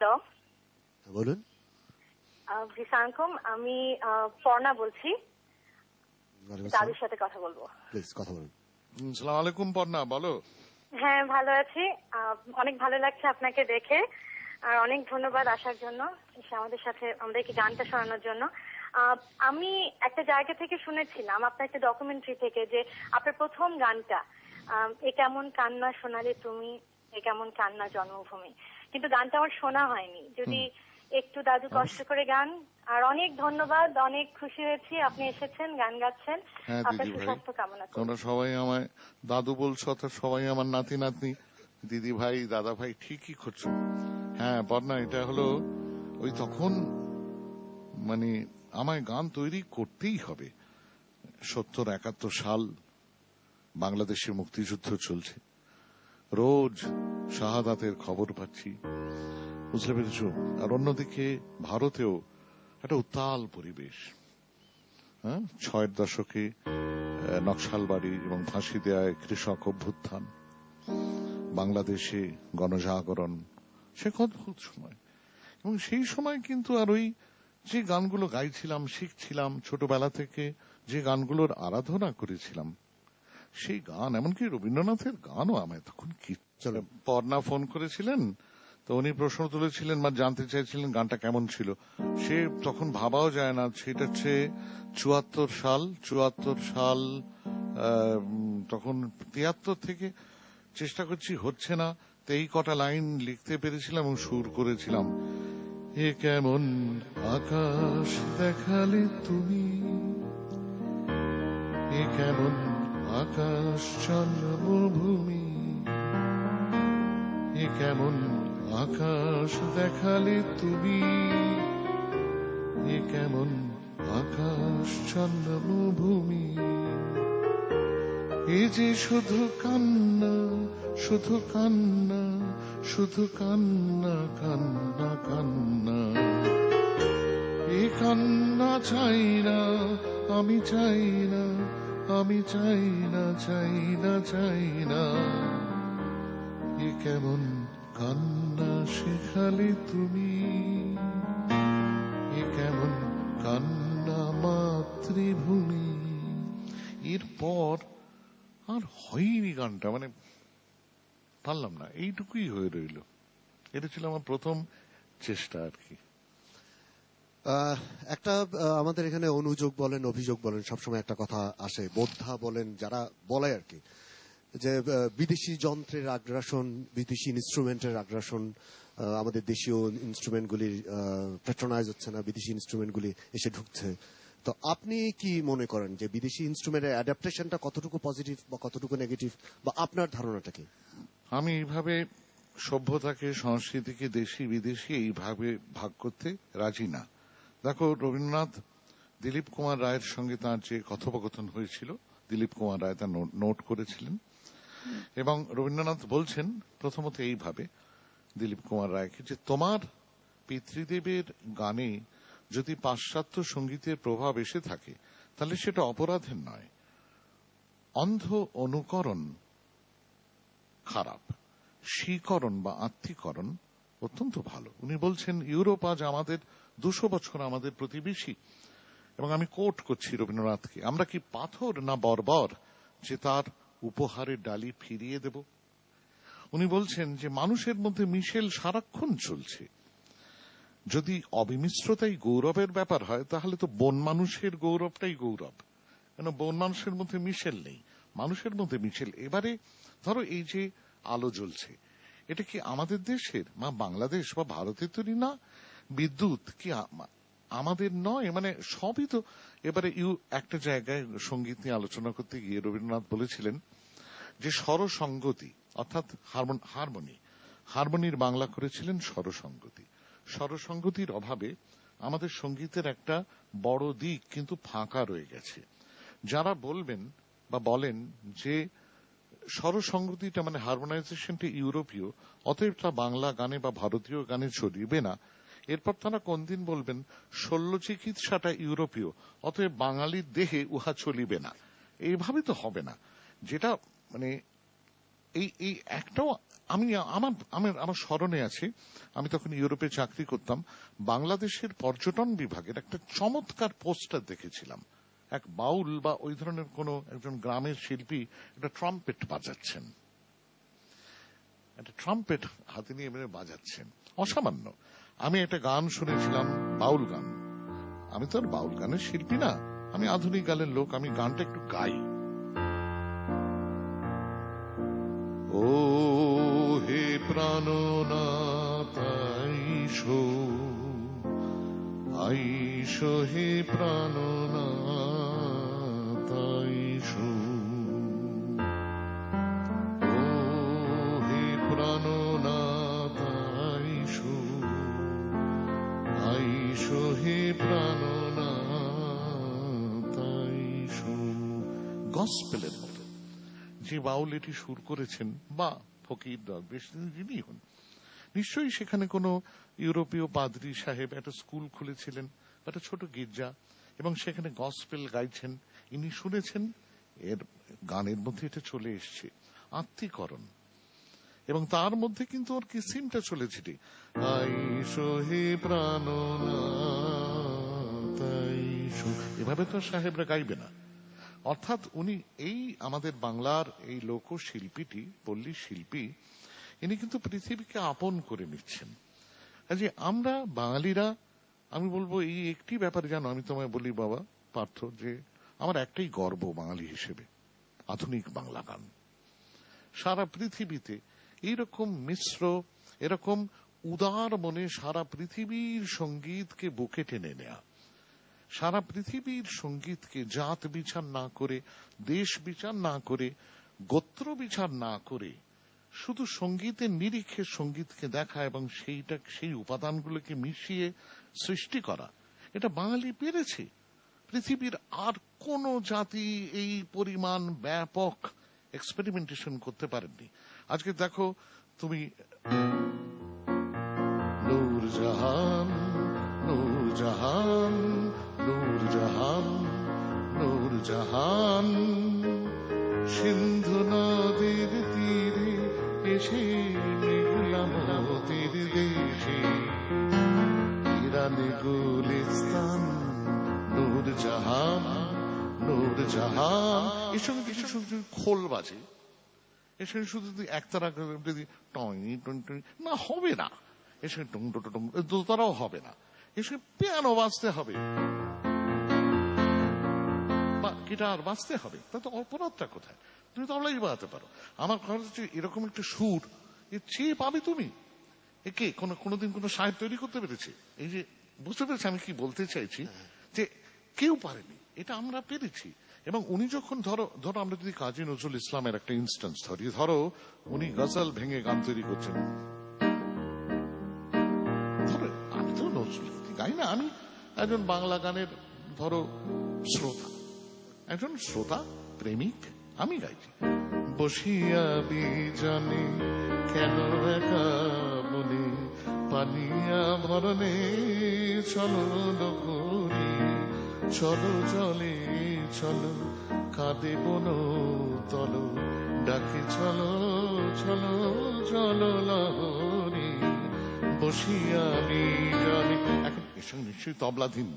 Hello বলুন। জি সালামকুম আমি পর্ণা বলছি। দাদুর সাথে কথা বলব। প্লিজ কথা বলুন। সালাম আলাইকুম পর্ণা বলো। হ্যাঁ ভালো আছি। অনেক ভালো লাগছে আপনাকে দেখে। আর অনেক ধন্যবাদ আসার জন্য এসে আমাদের সাথে আমাদেরকে গানটা শোনানোর জন্য। আহ, আমি একটা জায়গা থেকে শুনেছিলাম আপনার একটা ডকুমেন্টারি থেকে যে আপনার প্রথম গানটা আহ, এ কেমন কান্না শোনালে তুমি এ কেমন কান্না জন্মভূমি। কিন্তু গানটা আমার শোনা হয়নি। যদি একটু দাদু কষ্ট করে গান আর অনেক ধন্যবাদ অনেক খুশি হয়েছি আপনি এসেছেন গান গাচ্ছেন। হ্যাঁ আপনার সুস্বাস্থ্য কামনা করি। তোমরা সবাই আমায় দাদু বলছো অর্থাৎ সবাই আমার নাতি নাতনি দিদি ভাই দাদা ভাই ঠিকই করছ। হ্যাঁ পর্ণা এটা হলো ওই তখন মানে আমায় গান তৈরি করতেই হবে। সত্তর একাত্তর সাল বাংলাদেশের মুক্তিযুদ্ধ চলছে। রোজ শাহাদাতের খবর পাচ্ছি। বুঝতে পেরেছ? আর অন্যদিকে ভারতেও একটা উত্তাল পরিবেশ। হ্যাঁ? ছয়ের দশকে নকশালবাড়ি এবং ফাঁসি দেয় কৃষক অভ্যুত্থান। বাংলাদেশে গণজাগরণ, সে অদ্ভুত সময়। এবং সেই সময় কিন্তু আর ওই যে গানগুলো গাইছিলাম, শিখছিলাম, ছোটবেলা থেকে যে গানগুলোর আরাধনা করেছিলাম, সেই গান, এমনকি রবীন্দ্রনাথের গানও আমায় তখন কি চলো। পর্ণা ফোন করেছিলেন, তো উনি প্রশ্ন তুলেছিলেন, বা জানতে চাইছিলেন গানটা কেমন ছিল। সে তখন ভাবাও যায় না, সেটা হচ্ছে চুয়াত্তর সাল চুয়াত্তর সাল তখন তিয়াত্তর থেকে চেষ্টা করছি, হচ্ছে না, তো এই কটা লাইন লিখতে পেরেছিলাম এবং সুর করেছিলাম। এ কেমন আকাশ দেখালে তুমি? এ কেমন আকাশ জন্মভূমি এ কেমন আকাশ দেখালে তুমি? এ কেমন আকাশ জন্মভূমি এ যে শুধু কান্না শুধু কান্না শুধু কান্না কান্না কান্না। এ কান্না চাই না, আমি চাই না, আমি চাই না চাই না চাই না। এ কেমন কান্না শেখালে তুমি। এ কেমন কান্না মাতৃভূমি। এরপর আর হয়নি গানটা মানে পারলাম না, এইটুকুই হয়ে রইল। এটা ছিল আমার প্রথম চেষ্টা আর কি। একটা আমাদের এখানে অনুযোগ বলেন, অভিযোগ বলেন, সবসময় একটা কথা আসে। বোদ্ধা বলেন, যারা বলে আর কি। যে বিদেশি যন্ত্রের আগ্রাসন, বিদেশি ইনস্ট্রুমেন্টের আগ্রাসন আমাদের দেশীয় ইনস্ট্রুমেন্টগুলি প্যাট্রোনাইজ হচ্ছে না, বিদেশি ইনস্ট্রুমেন্টগুলি এসে ঢুকছে। তো আপনি কি মনে করেন যে বিদেশি ইনস্ট্রুমেন্টের অ্যাডাপ্টেশনটা কতটুকু পজিটিভ বা কতটুকু নেগেটিভ বা আপনার ধারণাটা কি? আমি এইভাবে সভ্যতাকে, সংস্কৃতিকে দেশি বিদেশি এইভাবে ভাগ করতে রাজি না। দেখো, রবীন্দ্রনাথ দিলীপ কুমার রায়ের সঙ্গে তার যে কথোপকথন হয়েছিল, দিলীপ কুমার রায় তা নোট করেছিলেন। এবং রবীন্দ্রনাথ বলছেন প্রথমত এইভাবে দিলীপ কুমার রায়কে যে তোমার পিতৃদেবের গানে যদি পাশ্চাত্য সঙ্গীতের প্রভাব এসে থাকে, তাহলে সেটা অপরাধের নয়। অন্ধ অনুকরণ খারাপ। স্বীকরণ বা আত্মীকরণ অত্যন্ত ভালো। উনি বলছেন, ইউরোপ আজ আমাদের দুশো বছর আমাদের প্রতিবেশী এবং আমি কোট করছি রবীন্দ্রনাথকে। আমরা কি পাথর না বর্বর যে তার উপহারের ডালি ফিরিয়ে দেব। উনি বলছেন যে মানুষের মধ্যে মিশেল সারাক্ষণ চলছে। যদি অবিমিশ্রতাই গৌরবের ব্যাপার হয়, তাহলে তো বন মানুষের গৌরবটাই গৌরব। কেন বন মানুষের মধ্যে মিশেল নেই? মানুষের মধ্যে মিশেল। এবারে ধরো এই যে আলো জ্বলছে, এটা কি আমাদের দেশের, মা বাংলাদেশ বা ভারতের তৈরি না? বিদ্যুৎ কি আমাদের নয় মানে সবই তো। এবারে ইউ একটা জায়গায় সংগীত নিয়ে আলোচনা করতে গিয়ে রবীন্দ্রনাথ বলেছিলেন যে স্বরসঙ্গতি, অর্থাৎ হারমোন- হারমোনি, হারমোনির বাংলা করেছিলেন স্বরসঙ্গতি। স্বরসঙ্গতির অভাবে আমাদের সঙ্গীতের একটা বড় দিক কিন্তু ফাঁকা রয়ে গেছে। যারা বলবেন বা বলেন যে স্বরসঙ্গতিটা মানে হারমোনাইজেশনটা ইউরোপীয়, অতএব তা বাংলা গানে বা ভারতীয় গানে চলিবে না এরপর তারা কোন দিন বলবেন শল্য চিকিৎসাটা ইউরোপীয়, অতএব বাঙালির দেহে উহা চলিবে না। এইভাবে তো হবে না। যেটা মানে এই এই একটাও আমি, আমার আমার আমার স্মরণে আছে, আমি তখন ইউরোপে চাকরি করতাম, বাংলাদেশের পর্যটন বিভাগের একটা চমৎকার পোস্টার দেখেছিলাম। এক বাউল বা ওই ধরনের কোন একজন গ্রামের শিল্পী একটা ট্রাম্পেট বাজাচ্ছেন। একটা ট্রাম্পেট হাতে নিয়ে এমনি বাজাচ্ছেন। অসামান্য। আমি একটা গান শুনেছিলাম বাউল গান। আমি তো আর বাউল গানের শিল্পী না। আমি আধুনিক গানের লোক আমি গানটা একটু গাই। ও হে প্রাণনাথ আইসো হে প্রাণনাথ। গসপেলের মতো। যে বাউল এটি সুর করেছেন, বা ফকির দরবেশ যিনি হন, নিশ্চয়ই সেখানে কোনো ইউরোপীয় পাদ্রী সাহেব একটা স্কুল খুলেছিলেন একটা ছোট গির্জা, এবং সেখানে গসপেল গাইছেন, ইনি শুনেছেন, এর গানের মধ্যে এটা চলে এসছে, আত্মীকরণ। এবং তার মধ্যে কিন্তু ওর কিসিমটা চলেছে আইসো হে প্রাণনাথ আইসো এভাবে তো সাহেবরা গাইবে না। অর্থাৎ উনি এই আমাদের বাংলার এই লোকশিল্পীটি, পল্লী শিল্পী, ইনি কিন্তু পৃথিবীকে আপন করে নিচ্ছেন। কাজে আমরা বাঙালিরা, আমি বলব এই একটি ব্যাপারে জানো আমি তোমায় বলি বাবা, পার্থ, যে আমার একটাই গর্ব বাঙালি হিসেবে, আধুনিক বাংলা গান। সারা পৃথিবীতে এইরকম মিশ্র, এরকম উদার মনে সারা পৃথিবীর সঙ্গীতকে বুকে টেনে নেয়া। সারা পৃথিবীর সঙ্গীতকে জাত বিচার না করে, দেশ বিচার না করে, গোত্র বিচার না করে, শুধু সঙ্গীতের নিরিখে সঙ্গীতকে দেখা এবং সেইটা, সেই উপাদানগুলোকে মিশিয়ে সৃষ্টি করা। এটা বাঙালি পেরেছে। পৃথিবীর আর কোন জাতি এই পরিমাণ ব্যাপক এক্সপেরিমেন্টেশন করতে পারেননি। আজকে দেখো, তুমি নূর জাহান নূর জাহান জাহান, সিন্ধু নদীর তীরে এসে মেঘলাম নদীর দেশে। ইরানি গুলিস্তান, নূর জাহান নূর জাহান। এর সঙ্গে কিছু শুধু খোল বাজে, এর সঙ্গে শুধু যদি একতারা টই টই না হবে না। এর সঙ্গে টুং টুং টুং দোতারাও হবে না। এর সঙ্গে পিয়ানো বাজতে হবে। বা আর বাজতে হবে। তা তো অপরাধটা কোথায়? তুমি তো তবলাই বাজাতে পারো। আমার কথা হচ্ছে এরকম একটা সুর এ চেয়ে পাবে তুমি। একে কোন কোনোদিন কোন সাহেব তৈরি করতে পেরেছে? এই যে বুঝতে পেরেছি আমি কি বলতে চাইছি যে কেউ পারেনি। এটা আমরা পেরেছি। এবং উনি যখন ধরো ধরো আমরা যদি কাজী নজরুল ইসলামের একটা ইনস্ট্যান্স ধরি ধরো উনি গজল ভেঙে গান তৈরি করছেন। ধরো আমি তো নজরুল গাই না? আমি একজন বাংলা গানের ধরো শ্রোতা। একজন শ্রোতা, প্রেমিক, আমি গাইছি। বসিয়া বিজনে কেন একা বনে পানিয়া ভরণে চলো নগরী, চলো জলে, চলো কাঁদে বন, তল ডাকে চলো চলো চলো লহরী বসিয়া বিজনে এখন এর সঙ্গে নিশ্চয়ই তবলাধীন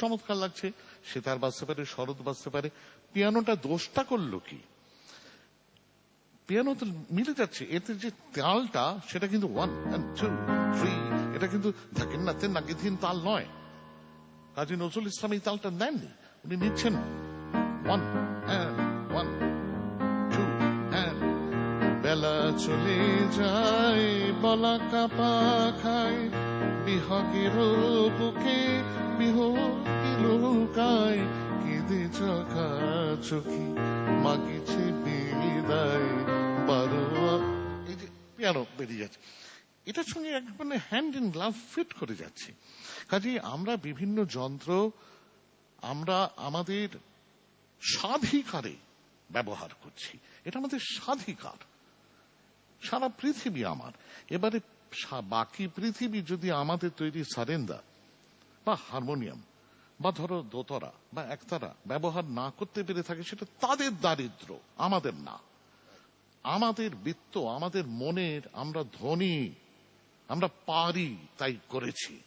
চমৎকার লাগছে। সেতার বাজতে পারে, শরৎ বাজতে পারে। পিয়ানোটা দোষটা করল কি? পিয়ানো তো মিলে যাচ্ছে। এতে যে তালটা, সেটা কিন্তু ওয়ান টু থ্রি এটা কিন্তু ধাকেন না গিধিন তাল নয়। কাজী নজরুল ইসলাম এই তালটা নেননি, উনি নিচ্ছেন ওয়ান ওয়ান বেলা চলে যায়, বলা কাপা খায় বিহগের বুকে বিহগি লুকায়, কেঁদে চোখা চোখি মাগিছে বিদায়। বারোয়া এই যে পিয়ানো বেরিয়ে যাচ্ছে। এটার সঙ্গে একবারে হ্যান্ড ইন গ্লাভ ফিট করে যাচ্ছে। কাজে আমরা বিভিন্ন যন্ত্র, আমরা আমাদের স্বাধিকারে ব্যবহার করছি। এটা আমাদের স্বাধিকার। সারা পৃথিবী আমার। এবারে বাকি পৃথিবী যদি আমাদের তৈরি সারেন্দা বা হারমোনিয়াম বা ধরো দোতরা বা একতারা ব্যবহার না করতে পেরে থাকে, সেটা তাদের দারিদ্র আমাদের না। আমাদের বৃত্ত, আমাদের মনের আমরা ধনী, আমরা পারি তাই করেছি।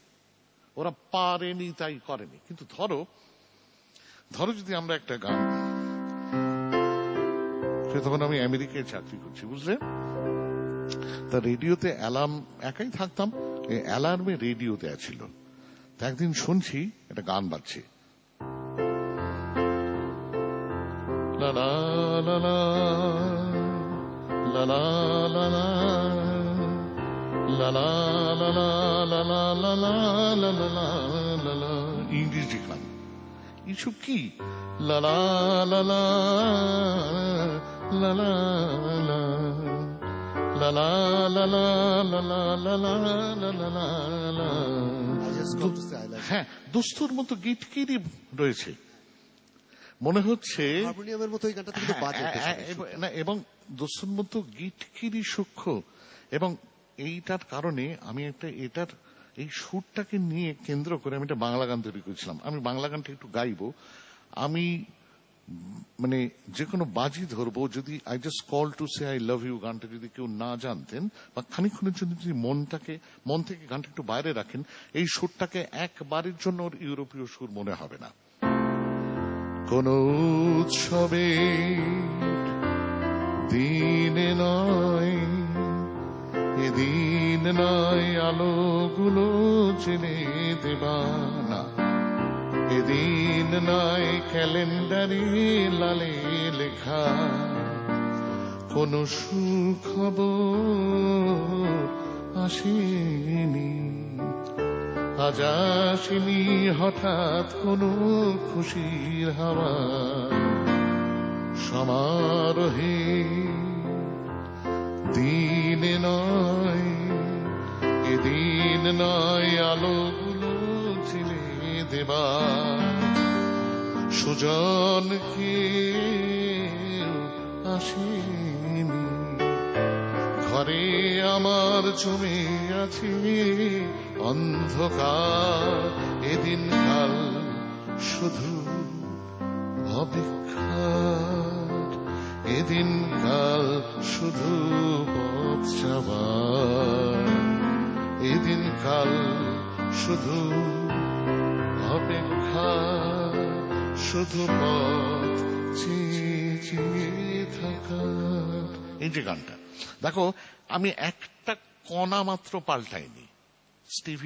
ওরা পারেনি তাই করেনি। কিন্তু ধরো ধরো যদি আমরা একটা গান, সে তখন আমি আমেরিকায় চাকরি করছি, বুঝলে? তা রেডিওতে অ্যালার্ম একাই থাকতাম অ্যালার্মে রেডিও দেয়া ছিল তা একদিন শুনছি একটা গান বাজছে। ইংরেজি গান এসব কি লা লা লা লা, হ্যাঁ দুস্তুর মতো গিটকিরি রয়েছে মনে হচ্ছে হারমোনিয়ামের মতো এই গানটা কিন্তু হ্যাঁ, হ্যাঁ, না, এবং দস্যুর মতো গিটকিরি সূক্ষ্ম এবং এইটার কারণে আমি একটা এটার এই সুরটাকে নিয়ে কেন্দ্র করে আমি একটা বাংলা গান তৈরি করেছিলাম আমি বাংলা গানটা একটু গাইবো আমি মানে যে কোনো বাজি ধরবো, যদি I just call to say I love you গানটা যদি কেউ না জানতেন, বা খানিক্ষণের জন্য যদি মনটাকে, মন থেকে গানটা একটু বাইরে রাখেন, এই সুরটাকে একবারের জন্য ওর ইউরোপীয় সুর মনে হবে না। কোন উৎসবে দিনে নয়, এদিন নয় আলোগুলো জেনে দেবা না। এদিন নয় ক্যালেন্ডারে লালে লেখা। কোন সুখবর আসেনি। আজ আসেনি হঠাৎ কোনো খুশির হাওয়া। সমারোহে দিনে নয়, এদিন নয় আলো আলোগুলো ছিলে দেবা। সুজনকে আসেনি। ঘরে আমার জমে আছে অন্ধকার। এদিন কাল শুধু অপেক্ষার। এদিন কাল শুধু পথ যাবার এদিন কাল শুধু অপেক্ষা শুধু পথ চেয়ে এই যে গানটা। দেখো আমি একটা কণা মাত্র পাল্টাইনি। স্টিভি